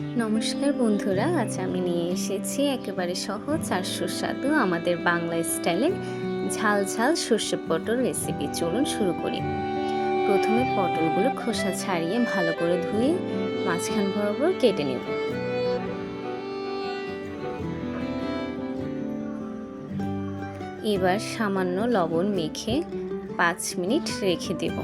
নমস্কার বন্ধুরা, আজ আমি নিয়ে এসেছি একেবারে সহজ আর সুস্বাদু আমাদের বাংলা স্টাইলের ঝাল ঝাল সর্ষে পটল রেসিপি চলুন শুরু করি। প্রথমে পটলগুলো খোসা ছাড়িয়ে ভালো করে ধুয়ে মাঝখান বরাবর কেটে নেব। এবার সামান্য লবণ মেখে পাঁচ মিনিট রেখে দেবো।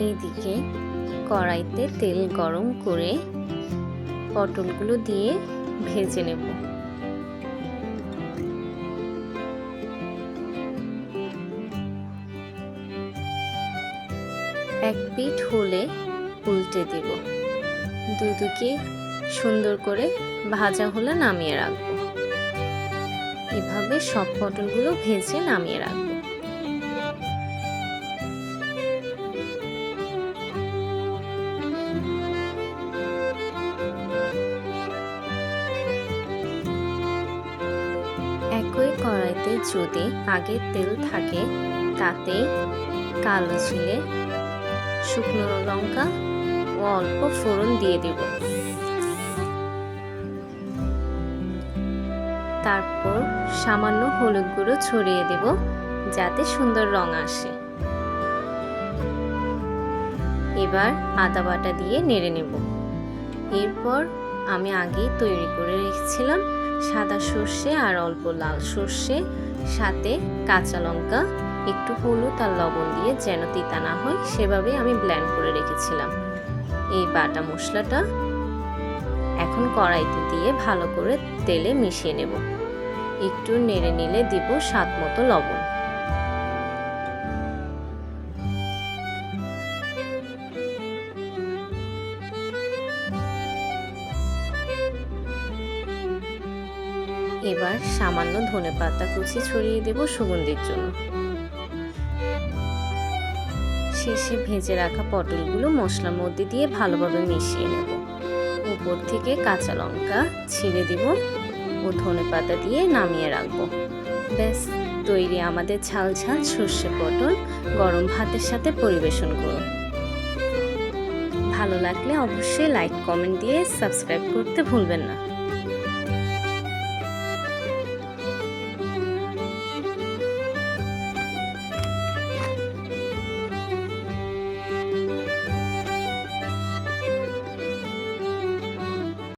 এইদিকে কড়াইতে তেল গরম করে পটলগুলো দিয়ে ভেজে নেব। এক পিঠ হলে উল্টে দেব। দুদিকে সুন্দর করে ভাজা হলে নামিয়ে রাখব। এভাবে সব পটলগুলো ভেজে নামিয়ে রাখব। একই কড়াইতে যদি আগে তেল থাকে, তাতে কালো জিরে, শুকনো লঙ্কা ও অল্প ফোড়ন দিয়ে দেব। তারপর সামান্য হলুদ গুঁড়ো ছড়িয়ে দেব, যাতে সুন্দর রং আসে। এবার আদা বাটা দিয়ে নেড়ে নেব। এরপর আমি আগেই তৈরি করে রেখেছিলাম সাদা সর্ষে আর অল্প লাল সর্ষে, সাথে কাঁচা লঙ্কা, একটু হলুদ আর লবণ দিয়ে যেন তিতা না হয় সেভাবে আমি ব্ল্যান্ড করে রেখেছিলাম। এই বাটা মশলাটা এখন কড়াইতে দিয়ে ভালো করে তেলে মিশিয়ে নেব। একটু নেড়ে নিলে দিব স্বাদ মতো লবণ। এবার সামান্য ধনে পাতা কুচি ছড়িয়ে দেব সুগন্ধির জন্য। শেষে ভেজে রাখা পটলগুলো মশলার মধ্যে দিয়ে ভালোভাবে মিশিয়ে নেব। উপর থেকে কাঁচা লঙ্কা ছিঁড়ে দিব ও ধনে পাতা দিয়ে নামিয়ে রাখব। ব্যাস, তৈরি আমাদের ঝাল ঝাল সর্ষে পটল গরম ভাতের সাথে পরিবেশন করুন। ভালো লাগলে অবশ্যই লাইক কমেন্ট দিয়ে সাবস্ক্রাইব করতে ভুলবেন না।